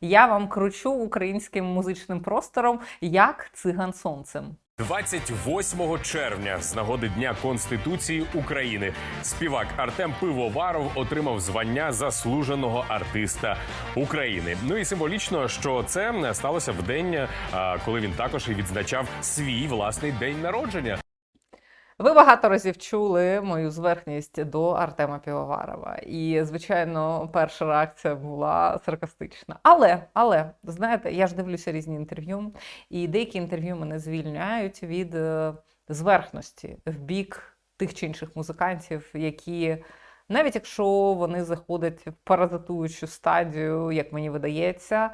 я вам кручу українським музичним простором як циган сонцем. 28 червня з нагоди Дня Конституції України співак Артем Пивоваров отримав звання заслуженого артиста України. Ну і символічно, що це сталося в день, коли він також і відзначав свій власний день народження. Ви багато разів чули мою зверхність до Артема Півоварова. І, звичайно, перша реакція була саркастична. Але, але, знаєте, я ж дивлюся різні інтерв'ю, і деякі інтерв'ю мене звільняють від е, зверхності в бік тих чи інших музикантів, які. Навіть якщо вони заходять в паразитуючу стадію, як мені видається,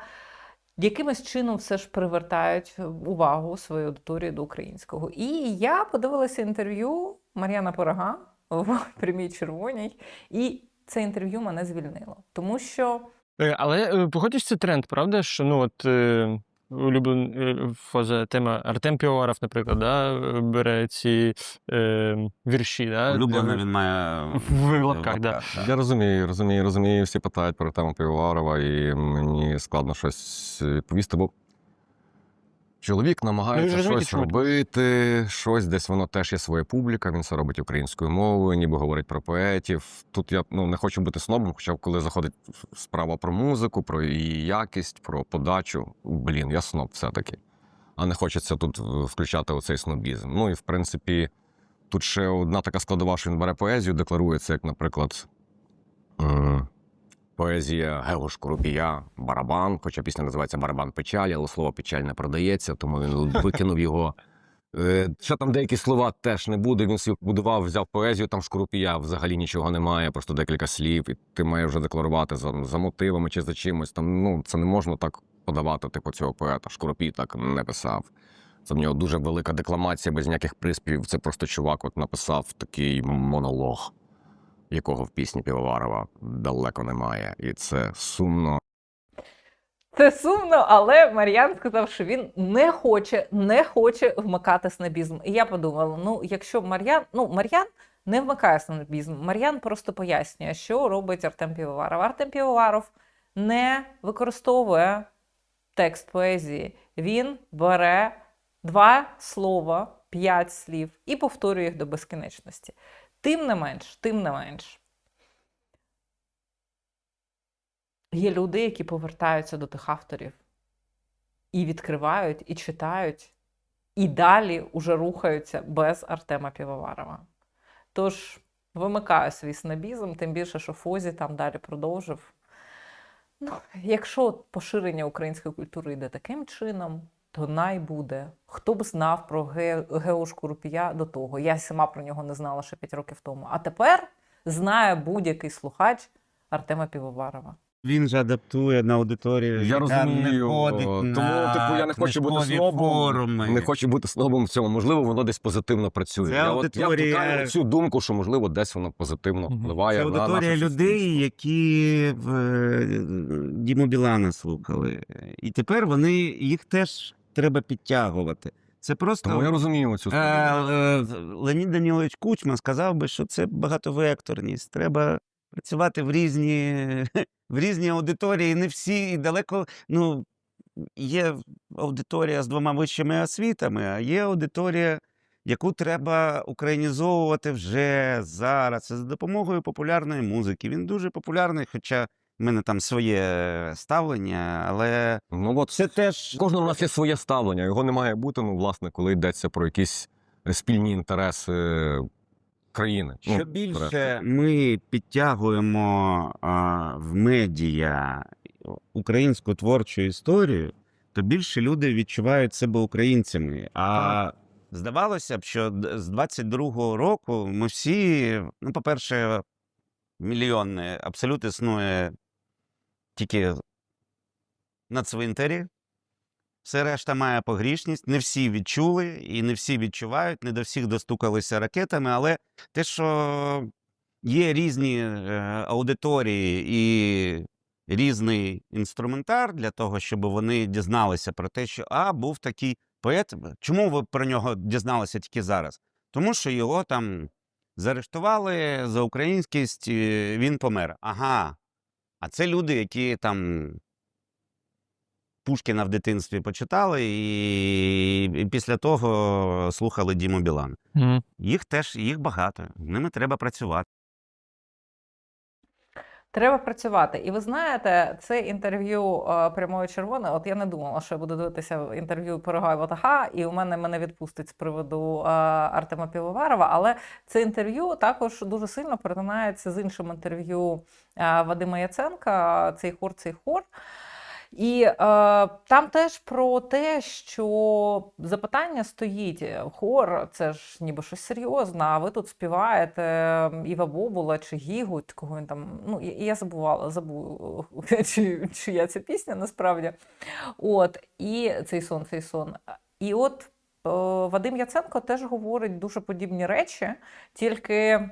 якимось чином все ж привертають увагу своєї аудиторії до українського. І я подивилася інтерв'ю Мар'яна Порога в прямій червоній, і це інтерв'ю мене звільнило. Тому що Е, Але е, погодиш, це тренд, правда? Що ну от е, улюблена тема Артем Півоваров, наприклад, да, е, бере ці е, вірші, да, Улюблений він має в лапках, да. Я розумію, розумію, розумію. Всі питають про тему Півоварова, і мені складно щось відповісти, бо чоловік Ну, намагається розумієте, щось робити, щось десь воно теж є своя публіка, він це робить українською мовою, ніби говорить про поетів. Тут я ну, не хочу бути снобом, хоча коли заходить справа про музику, про її якість, про подачу, блін, я сноб все-таки. А не хочеться тут е, включати оцей снобізм. Ну і в принципі, тут ще одна така складова, що він бере поезію, декларується, як, наприклад, м, поезія Гего Шкурупія, барабан, хоча пісня називається Барабан печалі, але слово печаль не продається, тому він викинув його. Е, Ще там деякі слова теж не буде. Він собі будував, взяв поезію, там шкурупія взагалі нічого немає, просто декілька слів, і ти маєш вже декларувати за, за мотивами чи за чимось. Там ну це не можна так подавати, типу цього поета. Шкурупій так не писав. Це в нього дуже велика декламація без ніяких приспівів. Це просто чувак от написав такий монолог, якого в пісні Півоварова далеко немає. І це сумно. це сумно, але Мар'ян сказав, що він не хоче, не хоче вмикати снобізм. І я подумала: ну, якщо Мар'ян, ну Мар'ян не вмикає снобізм, Мар'ян просто пояснює, що робить Артем Півоваров. Артем Півоваров не використовує текст поезії. Він бере два слова, п'ять слів і повторює їх до безкінечності. Тим не менш, тим не менш. Є люди, які повертаються до тих авторів і відкривають, і читають, і далі уже рухаються без Артема Півоварова. Тож вимикаю свій снобізм, тим більше, що Фозі там далі продовжив. Ну, якщо поширення української культури йде таким чином, то най буде. Хто б знав про Ге- Геошку Рупія до того? Я сама про нього не знала ще 5 років тому. А тепер знає будь-який слухач Артема Півоварова. Він же адаптує на аудиторію. Я яка не розумію, тому на типу я не хочу бути снобом. форуми. Не хочу бути снобом в цьому. Можливо, воно десь позитивно працює. Це я, от, я аудиторія- цю думку, що можливо десь воно позитивно впливає Це на аудиторія наше людей, які в е, Діму Білана слухали. І тепер вони їх теж треба підтягувати. Це просто Тому я розумію цю Е, е, Леонід Данілович Кучма сказав би, що це багатовекторність. Треба працювати в різні, в різні аудиторії. Не всі і далеко. Ну, є аудиторія з двома вищими освітами, а є аудиторія, яку треба українізовувати вже зараз. Це за допомогою популярної музики. Він дуже популярний, хоча в мене там своє ставлення, але Ну от це теж кожного у нас є своє ставлення. Його не має бути, ну, власне, коли йдеться про якісь е, спільні інтереси країни. Що Ну, більше ми підтягуємо а, в медіа українську творчу історію, то більше люди відчувають себе українцями. А здавалося б, що з 22-го року ми всі, ну, по-перше, мільйонний абсолют існує тільки на цвинтарі. Все решта має погрішність. Не всі відчули і не всі відчувають, не до всіх достукалися ракетами, але те, що є різні е, аудиторії і різний інструментар для того, щоб вони дізналися про те, що а, був такий поет. Чому ви про нього дізналися тільки зараз? Тому що його там заарештували за українськість, він помер. Ага. А це люди, які там Пушкіна в дитинстві почитали, і, і після того слухали Діму Білан. Їх теж їх багато. З ними треба працювати. Треба працювати. І ви знаєте, це інтерв'ю е, прямої червоної. От я не думала, що я буду дивитися інтерв'ю Пирога і і у мене мене відпустить з приводу е, Артема Півоварова. Але це інтерв'ю також дуже сильно перетинається з іншим інтерв'ю е, Вадима Яценка. Цей хор, цей хор. І е, там теж про те, що запитання стоїть: хор, це ж ніби щось серйозне, а ви тут співаєте Іва Бобула чи Гігу, кого він там. Ну, я, я забувала, забув, чи, чия ця пісня насправді. От, і цей сон, цей сон. І от е, Вадим Яценко теж говорить дуже подібні речі, тільки.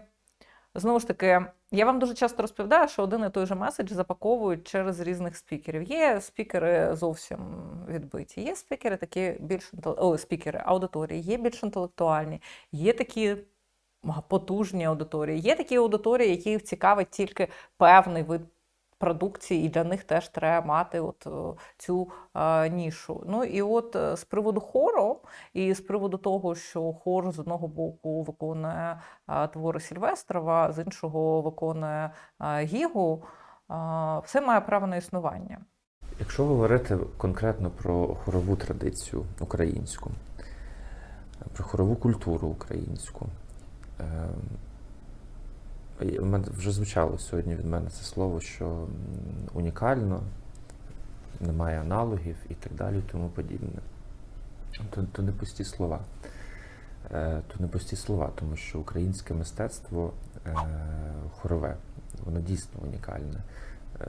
Знову ж таки, я вам дуже часто розповідаю, що один і той же меседж запаковують через різних спікерів. Є спікери зовсім відбиті, є спікери такі більш о, спікери аудиторії, є більш інтелектуальні, є такі потужні аудиторії, є такі аудиторії, які цікавить тільки певний вид продукції, і для них теж треба мати от е, цю е, нішу. Ну і от е, з приводу хору, і з приводу того, що хор з одного боку виконує твори Сільвестрова, з іншого виконує Гігу, все має право на існування. Якщо говорити конкретно про хорову традицію українську, про хорову культуру українську, вже звучало сьогодні від мене це слово, що унікально, немає аналогів і так далі, і тому подібне. То, то не пусті слова. Е, То не пусті слова, тому що українське мистецтво е, хорове, воно дійсно унікальне. Е,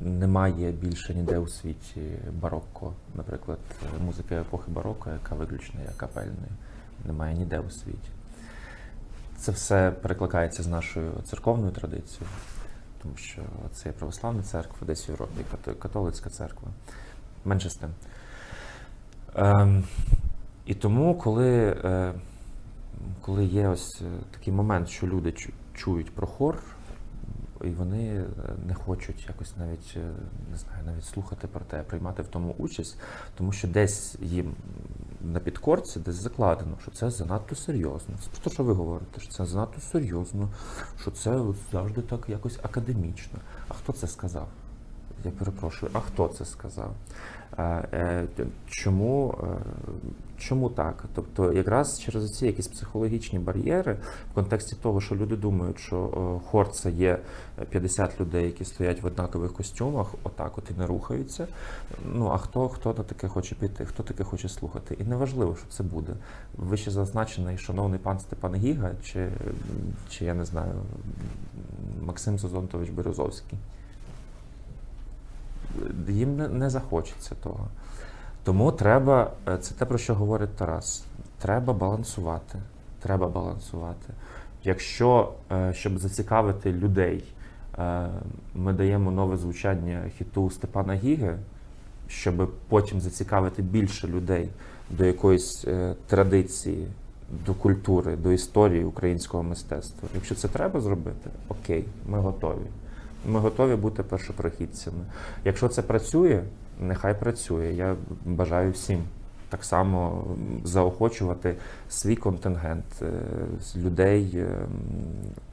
Немає більше ніде у світі барокко, наприклад, музики епохи барокко, яка виключно є капельною. Немає ніде у світі. Це все перекликається з нашою церковною традицією, тому що це є православна церква десь в Європі, католицька церква. Менше з тим. Ем, і тому, коли, е, коли є ось е, такий момент, що люди чують про хор, і вони е, не хочуть якось навіть е, не знаю, навіть слухати про те, приймати в тому участь, тому що десь їм на підкорці десь закладено, що це занадто серйозно. Це просто що ви говорите, що це занадто серйозно, що це завжди так якось академічно. А хто це сказав? Я перепрошую, а хто це сказав? Е, е, Чому, е, чому так? Тобто, якраз через ці якісь психологічні бар'єри в контексті того, що люди думають, що хор це є 50 людей, які стоять в однакових костюмах, отак от і не рухаються. Ну а хто, хто на таке хоче піти, хто таке хоче слухати? І неважливо, що це буде. Вище зазначений шановний пан Степан Гіга, чи, чи я не знаю, Максим Зозонтович Березовський їм не, не захочеться того. Тому треба, е, це те, про що говорить Тарас. Треба балансувати. Треба балансувати. Якщо, е, щоб зацікавити людей, е, ми даємо нове звучання хіту Степана Гіги, щоб потім зацікавити більше людей до якоїсь традиції, до культури, до історії українського мистецтва. Якщо це треба зробити, окей, ми готові. Ми готові бути першопрохідцями. Якщо це працює, нехай працює. Я бажаю всім так само заохочувати свій контингент е, людей е,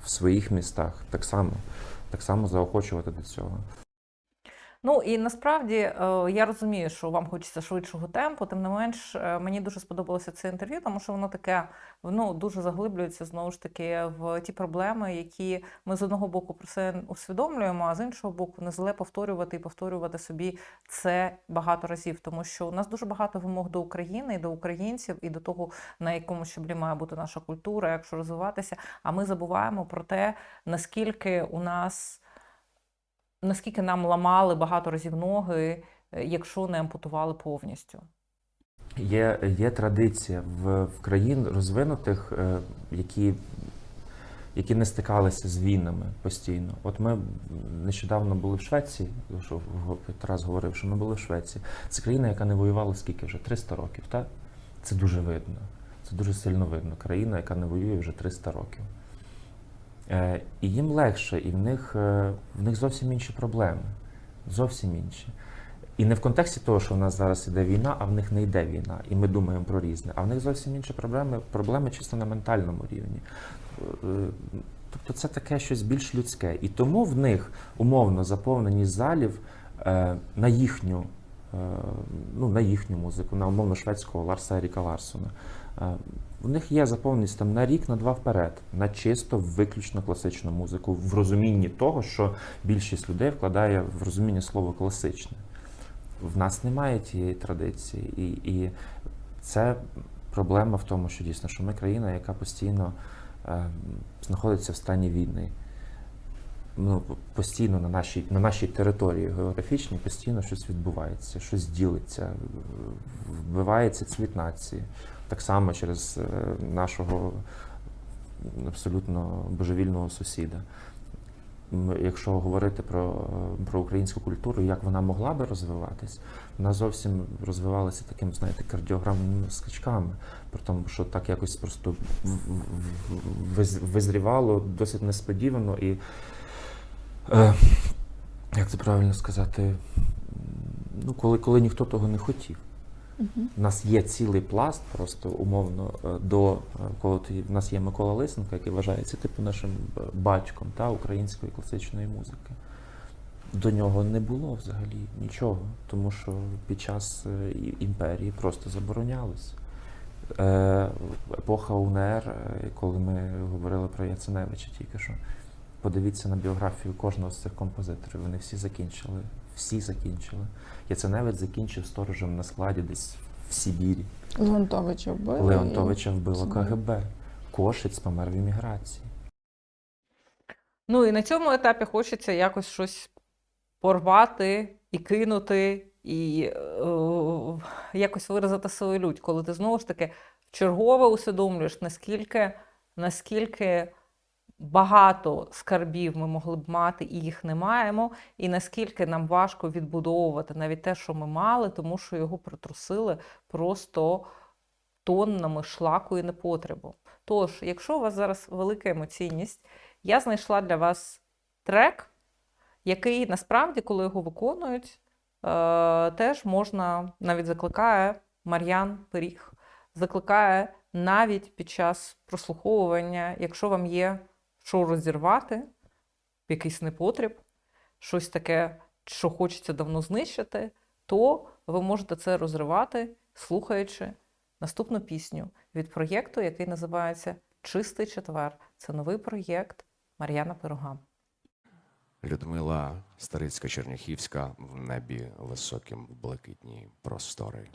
в своїх містах. Так само, так само заохочувати до цього. Ну і насправді е, я розумію, що вам хочеться швидшого темпу. Тим не менш, е, мені дуже сподобалося це інтерв'ю, тому що воно таке воно дуже заглиблюється знову ж таки в ті проблеми, які ми з одного боку про це усвідомлюємо, а з іншого боку, не зле повторювати і повторювати собі це багато разів, тому що у нас дуже багато вимог до України і до українців, і до того, на якому щаблі має бути наша культура, якщо розвиватися. А ми забуваємо про те, наскільки у нас наскільки нам ламали багато разів ноги, е, якщо не ампутували повністю. Є, є традиція в, в країн розвинутих, е, які, які не стикалися з війнами постійно. От ми нещодавно були в Швеції, що Тарас говорив, що ми були в Швеції. Це країна, яка не воювала скільки вже 300 років, так? Це дуже видно. Це дуже сильно видно. Країна, яка не воює вже 300 років. Е, і їм легше, і в них, е, в них зовсім інші проблеми. Зовсім інші. І не в контексті того, що в нас зараз іде війна, а в них не йде війна, і ми думаємо про різне. А в них зовсім інші проблеми, проблеми чисто на ментальному рівні. Е, Тобто це таке щось більш людське. І тому в них умовно заповненість залів на їхню, ну, на їхню музику, на умовно шведського Ларса Еріка Ларсона. Е, в них є заповненість там на рік, на два вперед, на чисто виключно класичну музику, в розумінні того, що більшість людей вкладає в розуміння слова класичне. В нас немає тієї традиції, і, і це проблема в тому, що дійсно, що ми країна, яка постійно е, знаходиться в стані війни. Ну, постійно на нашій, на нашій території географічній постійно щось відбувається, щось ділиться, вбивається цвіт нації. Так само через е, нашого абсолютно божевільного сусіда. Якщо говорити про, е, про українську культуру, як вона могла би розвиватись, вона зовсім розвивалася таким, знаєте, кардіограмними скачками. При тому, що так якось просто визрівало досить несподівано і, е, як це правильно сказати, ну, коли, коли ніхто того не хотів. У нас є цілий пласт, просто умовно е, до е, коли в нас є Микола Лисенко, який вважається типу нашим е, батьком та української класичної музики. До нього не було взагалі нічого, тому що під час імперії просто заборонялось. Епоха УНР, коли ми говорили про Яценевича тільки що, подивіться на біографію кожного з цих композиторів. Вони всі закінчили. Всі закінчили. Яценевич закінчив сторожем на складі десь в Сибірі. Леонтовича вбили. Леонтовича вбило КГБ. Кошиць помер в еміграції. Ну і на цьому етапі хочеться якось щось порвати і кинути, і е, якось виразити свою лють, коли ти знову ж таки вчергове усвідомлюєш, наскільки, наскільки багато скарбів ми могли б мати, і їх не маємо, і наскільки нам важко відбудовувати навіть те, що ми мали, тому що його притрусили просто тоннами шлаку і непотребу. Тож, якщо у вас зараз велика емоційність, я знайшла для вас трек, який насправді, коли його виконують, е, теж можна навіть закликає Мар'ян Пиріг, закликає навіть під час прослуховування, якщо вам є що розірвати, якийсь непотріб, щось таке, що хочеться давно знищити, то ви можете це розривати, слухаючи наступну пісню від проєкту, який називається Чистий четвер. Це новий проєкт Мар'яна Пирога. Людмила Старицька Черняхівська в небі високим блакитні простори.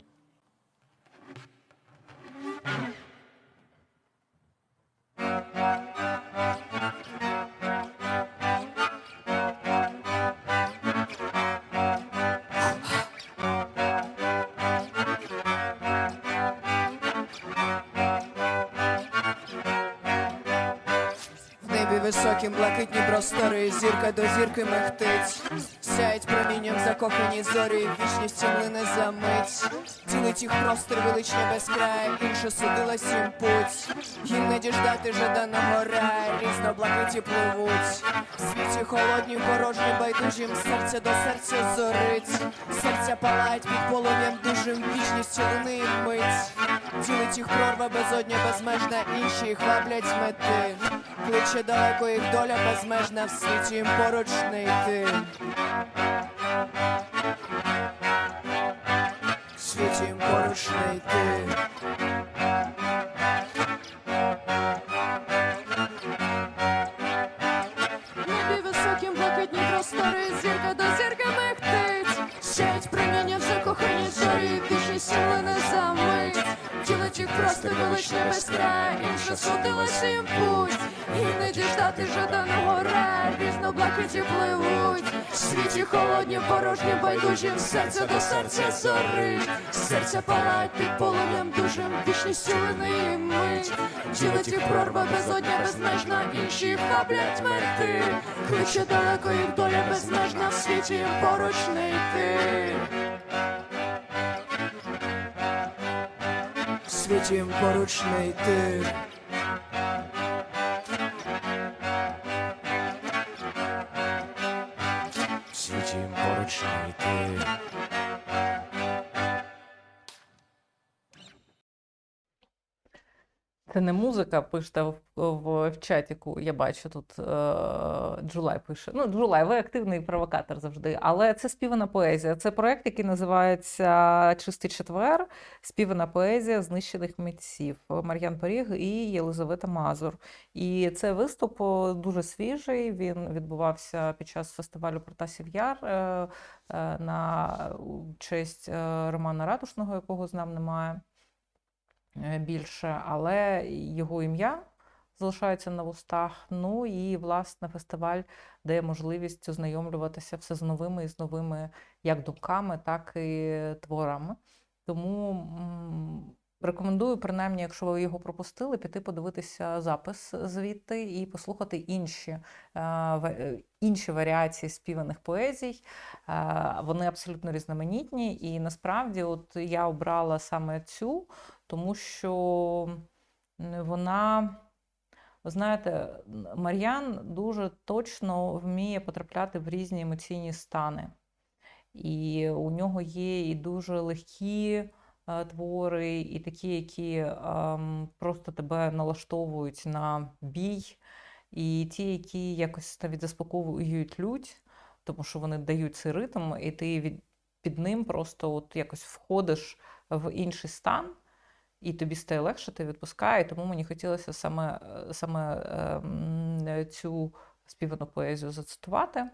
Небі блакитні простори, зірка до зірки мехтить, сяють промінням закохані зорі, вічність млине за мить, ділить їх простір величне без краю, інше судилась їм путь, їм не діждати жаданого раю, різно блакиті пливуть, в світі холодні, порожні, байдужім, серця до серця зорить, серця палають під полум'ям дужим, вічність лини їм мить, ділить їх прорва безодня безмежна, інші їх мети. Кличе далеко їх доля безмежна, в світі їм поруч не йти. Світі їм поруч не йти. Простори, зірка до зірки мехтить. Сяють проміння вже кохані зорі, вічність не замить. Ділить просто величне без краю, інше судилося їм путь. І не діждати жаданого раю, різно блакиті пливуть. Світі холодні, порожні, байдужім, серце до серця зорить. Серця палають під полум'ям дужим, вічністю лини мить. Ділить їх прорва безодня безмежна, інші їх ваблять мети. Кличе далеко їх доля безмежна, в світі їм поруч не йти. Світі поруч не йти. Це не музика, пишете в, в, в чатіку. Я бачу тут е, Джулай пише. Ну, Джулай, ви активний провокатор завжди. Але це співана поезія. Це проект, який називається Чистий четвер. Співана поезія знищених митців. Мар'ян Поріг і Єлизавета Мазур. І це виступ дуже свіжий. Він відбувався під час фестивалю Протасів Яр е, е, на честь е, Романа Ратушного, якого з нами немає більше, але його ім'я залишається на вустах. Ну і власне фестиваль дає можливість ознайомлюватися все з новими і з новими як думками, так і творами. Тому рекомендую, принаймні, якщо ви його пропустили, піти подивитися запис звідти і послухати інші, е, е, інші варіації співаних поезій. Е, Вони абсолютно різноманітні, і насправді, от я обрала саме цю, тому що вона. Ви знаєте, Мар'ян дуже точно вміє потрапляти в різні емоційні стани. І у нього є і дуже легкі твори, і такі, які просто тебе налаштовують на бій, і ті, які якось навіть заспокоюють лють, тому що вони дають цей ритм, і ти від, під ним просто от якось входиш в інший стан. І тобі стає легше, ти відпускає. Тому мені хотілося саме, е, саме ем, цю співану поезію зацитувати.